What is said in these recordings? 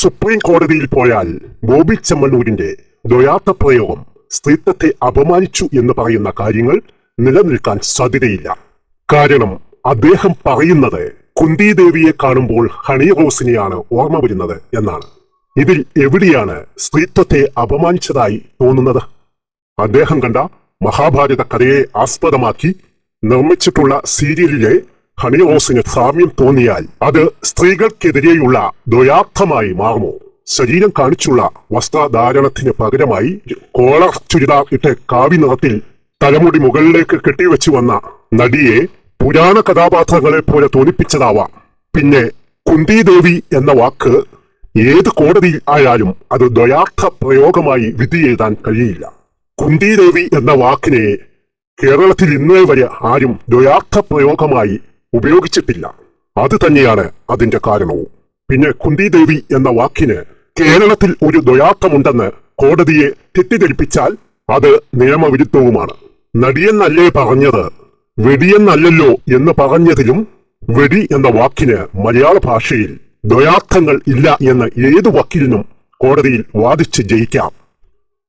Supreme കോടതിയിൽ പോയാൽ ബോബി ചെമ്മണ്ണൂരിന്റെ ദ്വയാർത്ഥ പ്രയോഗം സ്ത്രീത്വത്തെ അപമാനിച്ചു എന്ന് പറയുന്ന കാര്യങ്ങൾ നിലനിൽക്കാൻ സാധ്യതയില്ല. കാരണം അദ്ദേഹം പറയുന്നത് കുന്തിദേവിയെ കാണുമ്പോൾ ഹണി റോസിനെയാണ് ഓർമ്മ വരുന്നത് എന്നാണ്. ഇതിൽ എവിടെയാണ് സ്ത്രീത്വത്തെ അപമാനിച്ചതായി തോന്നുന്നത്? അദ്ദേഹം കണ്ട മഹാഭാരത കഥയെ ആസ്പദമാക്കി നിർമ്മിച്ചിട്ടുള്ള സീരിയലിലെ ഹണി റോസിന് സാമ്യം തോന്നിയാൽ അത് സ്ത്രീകൾക്കെതിരെയുള്ള ദ്വയാർത്ഥമായി മാറുമോ? ശരീരം കാണിച്ചുള്ള വസ്ത്രധാരണത്തിന് പകരമായി കോളർ ചുരിദാർ ഇട്ട് കാവി നിറത്തിൽ തലമുടി മുകളിലേക്ക് കെട്ടിവെച്ചു വന്ന നടിയെ പുരാണ കഥാപാത്രങ്ങളെ പോലെ തോന്നിപ്പിച്ചതാവാം. പിന്നെ കുന്തിദേവി എന്ന വാക്ക് ഏത് കോടതിയിൽ ആയാലും അത് ദ്വയാർത്ഥ പ്രയോഗമായി വിധി എഴുതാൻ കഴിയില്ല. കുന്തിദേവി എന്ന വാക്കിനെ കേരളത്തിൽ ഇന്നേ വരെ ആരും ദ്വയാർത്ഥ പ്രയോഗമായി ഉപയോഗിച്ചിട്ടില്ല. അത് തന്നെയാണ് അതിന്റെ കാരണവും. പിന്നെ കുന്തിദേവി എന്ന വാക്കിന് കേരളത്തിൽ ഒരു ദ്വയാർത്ഥമുണ്ടെന്ന് കോടതിയെ തെറ്റിദ്ധരിപ്പിച്ചാൽ അത് നിയമവിരുദ്ധവുമാണ്. നടിയെന്നല്ലേ പറഞ്ഞത്? വെടിയെന്നല്ലല്ലോ എന്ന് പറഞ്ഞതിലും വെടി എന്ന വാക്കിന് മലയാള ഭാഷയിൽ ദ്വയാർത്ഥങ്ങൾ ഇല്ല എന്ന് ഏതു വക്കീലിനും കോടതിയിൽ വാദിച്ച് ജയിക്കാം.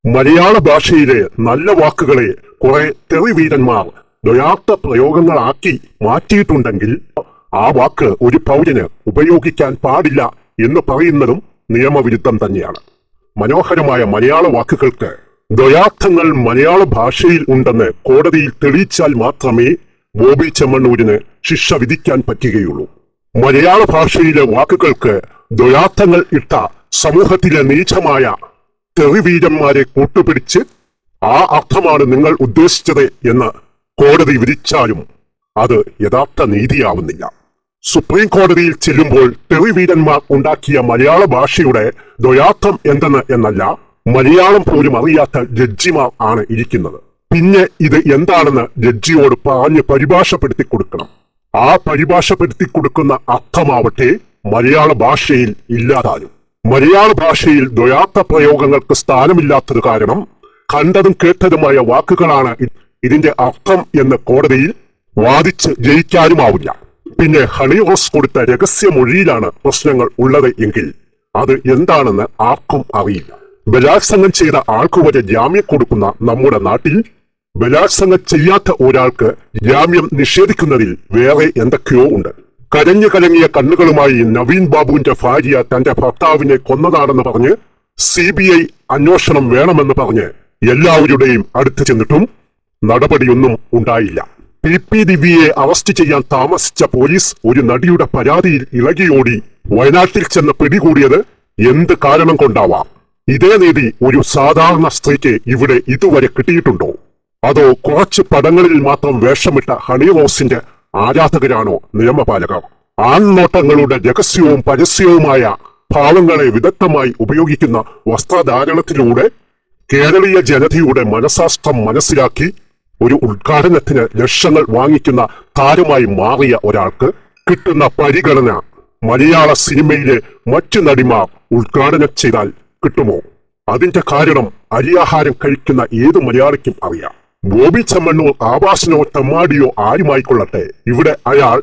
മലയാള ഭാഷയിലെ നല്ല വാക്കുകളെ കുറെ തെറിവീരന്മാർ ദ്വയാർത്ഥ പ്രയോഗങ്ങളാക്കി മാറ്റിയിട്ടുണ്ടെങ്കിൽ ആ വാക്ക് ഒരു പൗരന് ഉപയോഗിക്കാൻ പാടില്ല എന്ന് പറയുന്നതും നിയമവിരുദ്ധം തന്നെയാണ്. മനോഹരമായ മലയാള വാക്കുകൾക്ക് ദയാർത്ഥങ്ങൾ മലയാള ഭാഷയിൽ ഉണ്ടെന്ന് കോടതിയിൽ തെളിയിച്ചാൽ മാത്രമേ ബോബി ചെമ്മണ്ണൂരിന് ശിക്ഷ വിധിക്കാൻ പറ്റുകയുള്ളൂ. മലയാള ഭാഷയിലെ വാക്കുകൾക്ക് ദ്വയാർത്ഥങ്ങൾ ഇട്ട സമൂഹത്തിലെ നീചമായ തെറിവീരന്മാരെ കൂട്ടുപിടിച്ച് ആ അർത്ഥമാണ് നിങ്ങൾ ഉദ്ദേശിച്ചത് എന്ന് കോടതി വിധിച്ചാലും അത് യഥാർത്ഥ നീതിയാവുന്നില്ല. സുപ്രീം കോടതിയിൽ ചെല്ലുമ്പോൾ തെറിവീരന്മാർ ഉണ്ടാക്കിയ മലയാള ഭാഷയുടെ ദ്വയാർത്ഥം എന്തെന്ന് എന്നല്ല മലയാളം പോലും അറിയാത്ത ജഡ്ജിമാർ ആണ് ഇരിക്കുന്നത്. പിന്നെ ഇത് എന്താണെന്ന് ജഡ്ജിയോട് പറഞ്ഞ് പരിഭാഷപ്പെടുത്തി കൊടുക്കണം. ആ പരിഭാഷപ്പെടുത്തി കൊടുക്കുന്ന അർത്ഥമാവട്ടെ മലയാള ഭാഷയിൽ ഇല്ലാതാനും മലയാള ഭാഷയിൽ ദ്വയാർത്ഥ പ്രയോഗങ്ങൾക്ക് സ്ഥാനമില്ലാത്തത് കാരണം കണ്ടതും കേട്ടതുമായ വാക്കുകളാണ് ഇതിന്റെ അർത്ഥം എന്ന് കോടതിയിൽ വാദിച്ച് ജയിക്കാനുമാവില്ല. പിന്നെ ഹണി റോസ് കൊടുത്ത രഹസ്യമൊഴിയിലാണ് പ്രശ്നങ്ങൾ ഉള്ളത് എങ്കിൽ അത് എന്താണെന്ന് ആർക്കും അറിയില്ല. ബലാത്സംഗം ചെയ്ത ആൾക്കു വരെ ജാമ്യം കൊടുക്കുന്ന നമ്മുടെ നാട്ടിൽ ബലാത്സംഗം ചെയ്യാത്ത ഒരാൾക്ക് ജാമ്യം നിഷേധിക്കുന്നതിൽ വേറെ എന്തൊക്കെയോ ഉണ്ട്. കരഞ്ഞു കലങ്ങിയ കണ്ണുകളുമായി നവീൻ ബാബുവിന്റെ ഭാര്യ തന്റെ ഭർത്താവിനെ കൊന്നതാണെന്ന് പറഞ്ഞ് സി ബി ഐ അന്വേഷണം വേണമെന്ന് പറഞ്ഞ് എല്ലാവരുടെയും അടുത്ത് ചെന്നിട്ടും നടപടിയൊന്നും ഉണ്ടായില്ല. പി. പി. ദിവ്യയെ അറസ്റ്റ് ചെയ്യാൻ താമസിച്ച പോലീസ് ഒരു നടിയുടെ പരാതിയിൽ ഇളകിയോടി. വയനാട്ടിൽ ചെന്ന് പിടികൂടിയത് എന്ത് കാരണം കൊണ്ടാവാം? ഇതേ നീതി ഒരു സാധാരണ സ്ത്രീക്ക് ഇവിടെ ഇതുവരെ കിട്ടിയിട്ടുണ്ടോ? അതോ കുറച്ച് പടങ്ങളിൽ മാത്രം വേഷമിട്ട ഹണി റോസിന്റെ ആരാധകരാണോ നിയമപാലകർ? ആൺനോട്ടങ്ങളുടെ രഹസ്യവും പരസ്യവുമായ ഭാവങ്ങളെ വിദഗ്ധമായി ഉപയോഗിക്കുന്ന വസ്ത്രധാരണത്തിലൂടെ കേരളീയ ജനതയുടെ മനസാസ്ത്രം മനസ്സിലാക്കി ഒരു ഉദ്ഘാടനത്തിന് ലക്ഷങ്ങൾ വാങ്ങിക്കുന്ന താരമായി മാറിയ ഒരാൾക്ക് കിട്ടുന്ന പരിഗണന മലയാള സിനിമയിലെ മറ്റു നടിമാർ ഉദ്ഘാടനം ചെയ്താൽ കിട്ടുമോ? അതിന്റെ കാരണം അരിയാഹാരം കഴിക്കുന്ന ഏത് മലയാളിക്കും അറിയാം. ബോബി ചെമ്മണ്ണൂർ ആവാസനോ തമ്മാടിയോ ആരുമായിക്കൊള്ളട്ടെ? ഇവിടെ അയാൾ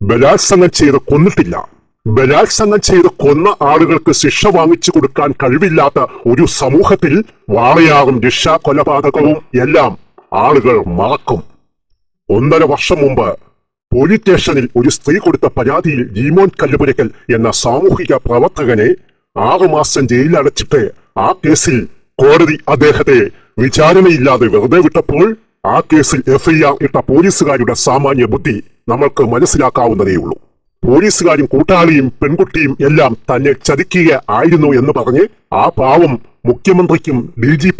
ബലാത്സംഗം ചെയ്ത് കൊന്നിട്ടില്ല. ബലാത്സംഗം ചെയ്ത് കൊന്ന ആളുകൾക്ക് ശിക്ഷ വാങ്ങിച്ചു കൊടുക്കാൻ കഴിവില്ലാത്ത ഒരു സമൂഹത്തിൽ വാളയാറും രക്ഷാ കൊലപാതകവും എല്ലാം ആളുകൾ മറക്കും. ഒന്നര വർഷം മുമ്പ് പോലീസ് സ്റ്റേഷനിൽ ഒരു സ്ത്രീ കൊടുത്ത പരാതിയിൽ ജീമോൻ കല്ലുപുരക്കൽ എന്ന സാമൂഹിക പ്രവർത്തകനെ ആറുമാസം ജയിലിലടച്ചിട്ട് ആ കേസിൽ കോടതി അദ്ദേഹത്തെ വിചാരണയില്ലാതെ വെറുതെ വിട്ടപ്പോൾ ആ കേസിൽ എഫ്ഐആർ ഇട്ട പോലീസുകാരുടെ സാമാന്യ ബുദ്ധി നമ്മൾക്ക് മനസ്സിലാക്കാവുന്നതേയുള്ളൂ പോലീസുകാരും കൂട്ടാളിയും പെൺകുട്ടിയും എല്ലാം തന്നെ ചതിക്കുക ആയിരുന്നു എന്ന് പറഞ്ഞ് ആ പാവം മുഖ്യമന്ത്രിക്കും ഡി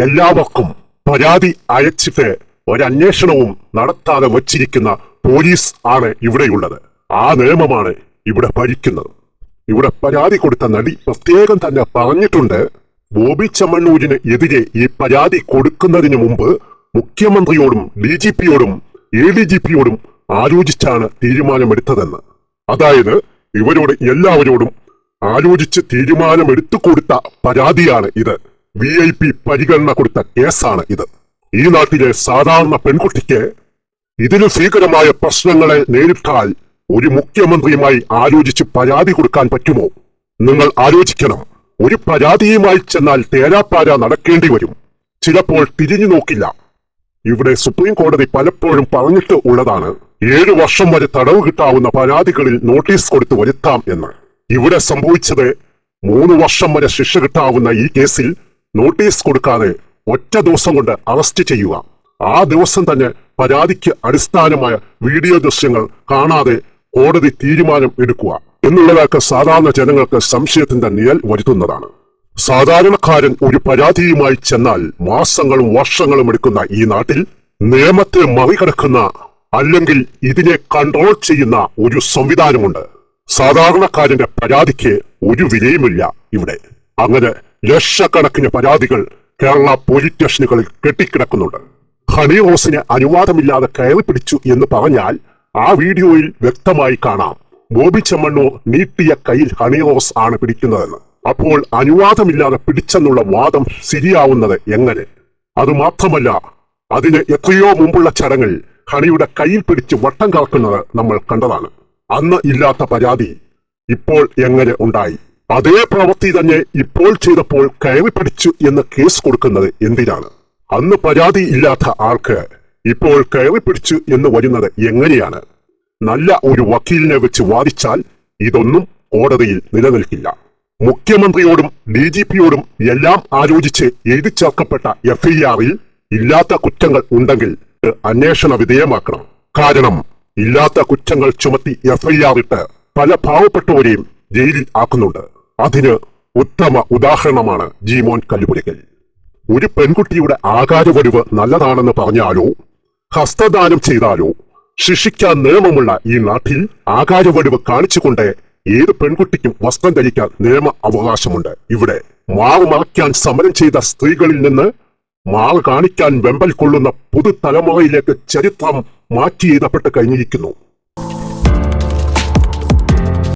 എല്ലാവർക്കും പരാതി അയച്ചിട്ട് ഒരന്വേഷണവും നടത്താതെ വച്ചിരിക്കുന്ന പോലീസ് ആണ് ഇവിടെയുള്ളത്. ആ നിയമമാണ് ഇവിടെ ഭരിക്കുന്നത്. ഇവിടെ പരാതി കൊടുത്ത നടി പ്രത്യേകം തന്നെ പറഞ്ഞിട്ടുണ്ട്. ബോബി ചമ്മണ്ണൂരിന് എതിരെ ഈ പരാതി കൊടുക്കുന്നതിന് മുമ്പ് മുഖ്യമന്ത്രിയോടും ഡി ജി പിയോടും എ ഡി ജി പിയോടും ആലോചിച്ചാണ് തീരുമാനമെടുത്തതെന്ന്. അതായത് ഇവരോട് എല്ലാവരോടും ആലോചിച്ച് തീരുമാനമെടുത്തു കൊടുത്ത പരാതിയാണ് ഇത്. വി ഐ പി പരിഗണന കൊടുത്ത കേസാണ് ഇത്. ഈ നാട്ടിലെ സാധാരണ പെൺകുട്ടിക്ക് ഇതിന് ഭീകരമായ പ്രശ്നങ്ങളെ നേരിട്ടാൽ ഒരു മുഖ്യമന്ത്രിയുമായി ആലോചിച്ച് പരാതി കൊടുക്കാൻ പറ്റുമോ? നിങ്ങൾ ആലോചിക്കണം. ഒരു പരാതിയുമായി ചെന്നാൽ തേരാപ്പാര നടക്കേണ്ടി വരും. ചിലപ്പോൾ തിരിഞ്ഞു നോക്കില്ല. ഇവിടെ സുപ്രീം കോടതി പലപ്പോഴും പറഞ്ഞിട്ട് ഉള്ളതാണ്. ഏഴു വർഷം വരെ തടവ് കിട്ടാവുന്ന പരാതികളിൽ നോട്ടീസ് കൊടുത്ത് വരുത്താം എന്ന്. ഇവിടെ സംഭവിച്ചത് മൂന്ന് വർഷം വരെ ശിക്ഷ കിട്ടാവുന്ന ഈ കേസിൽ നോട്ടീസ് കൊടുക്കാതെ ഒറ്റ ദിവസം കൊണ്ട് അറസ്റ്റ് ചെയ്യുക. ആ ദിവസം തന്നെ പരാതിക്ക് അടിസ്ഥാനമായ വീഡിയോ ദൃശ്യങ്ങൾ കാണാതെ കോടതി തീരുമാനം എടുക്കുക എന്നുള്ളതൊക്കെ സാധാരണ ജനങ്ങൾക്ക് സംശയത്തിന്റെ നിഴൽ വരുത്തുന്നതാണ്. സാധാരണക്കാരൻ ഒരു പരാതിയുമായി ചെന്നാൽ മാസങ്ങളും വർഷങ്ങളും എടുക്കുന്ന ഈ നാട്ടിൽ നിയമത്തെ മറികടക്കുന്ന അല്ലെങ്കിൽ ഇതിനെ കൺട്രോൾ ചെയ്യുന്ന ഒരു സംവിധാനമുണ്ട്. സാധാരണക്കാരന്റെ പരാതിക്ക് ഒരു വിലയുമില്ല ഇവിടെ. അങ്ങനെ ലക്ഷക്കണക്കിന് പരാതികൾ കേരള പോലീസ് സ്റ്റേഷനുകളിൽ കെട്ടിക്കിടക്കുന്നുണ്ട്. ഹണി റോസിന് അനുവാദമില്ലാതെ കയറി പിടിച്ചു എന്ന് പറഞ്ഞാൽ ആ വീഡിയോയിൽ വ്യക്തമായി കാണാം. ബോബി ചെമ്മണ്ണൂർ നീട്ടിയ കയ്യിൽ ഹണി റോസ് ആണ് പിടിക്കുന്നതെന്ന്. അപ്പോൾ അനുവാദമില്ലാതെ പിടിച്ചെന്നുള്ള വാദം ശരിയാവുന്നത് എങ്ങനെ? അതുമാത്രമല്ല അതിന് എത്രയോ മുമ്പുള്ള ചടങ്ങിൽ ഹണിയുടെ കയ്യിൽ പിടിച്ച് വട്ടം കറക്കുന്നത് നമ്മൾ കണ്ടതാണ്. അന്ന് ഇല്ലാത്ത പരാതി ഇപ്പോൾ എങ്ങനെ ഉണ്ടായി? അതേ പ്രവൃത്തി തന്നെ ഇപ്പോൾ ചെയ്തപ്പോൾ കയറി പിടിച്ചു എന്ന് കേസ് കൊടുക്കുന്നത് എന്തിനാണ്? അന്ന് പരാതി ഇല്ലാത്ത ആൾക്ക് ഇപ്പോൾ കയറി പിടിച്ചു എന്ന് വരുന്നത് എങ്ങനെയാണ്? നല്ല ഒരു വക്കീലിനെ വെച്ച് വാദിച്ചാൽ ഇതൊന്നും കോടതിയിൽ നിലനിൽക്കില്ല. മുഖ്യമന്ത്രിയോടും ഡി ജി പിയോടും എല്ലാം ആലോചിച്ച് എഴുതി ചേർക്കപ്പെട്ട എഫ്ഐആറിൽ ഇല്ലാത്ത കുറ്റങ്ങൾ ഉണ്ടെങ്കിൽ അന്വേഷണ വിധേയമാക്കണം. കാരണം ഇല്ലാത്ത കുറ്റങ്ങൾ ചുമത്തി എഫ്ഐആർ ഇട്ട് പല പാവപ്പെട്ടവരെയും ജയിലിൽ ആക്കുന്നുണ്ട്. അതിന് ഉത്തമ ഉദാഹരണമാണ് ജീമോൻ കല്ലുപുരക്കൽ ഒരു പെൺകുട്ടിയുടെ ആകാരവരിവ് നല്ലതാണെന്ന് പറഞ്ഞാലോ ഹസ്തദാനം ചെയ്താലോ ശിക്ഷിക്കാൻ നിയമമുള്ള ഈ നാട്ടിൽ ആകാരവരിവ് കാണിച്ചുകൊണ്ട് ഏത് പെൺകുട്ടിക്കും വസ്ത്രം ധരിക്കാൻ നിയമ അവകാശമുണ്ട്. ഇവിടെ മാവ് മറയ്ക്കാൻ സമരം ചെയ്ത സ്ത്രീകളിൽ നിന്ന് മാവ് കാണിക്കാൻ വെമ്പൽ കൊള്ളുന്ന പുതുതലമുറയിലേക്ക് ചരിത്രം മാറ്റി എഴുതപ്പെട്ട് കഴിഞ്ഞിരിക്കുന്നു.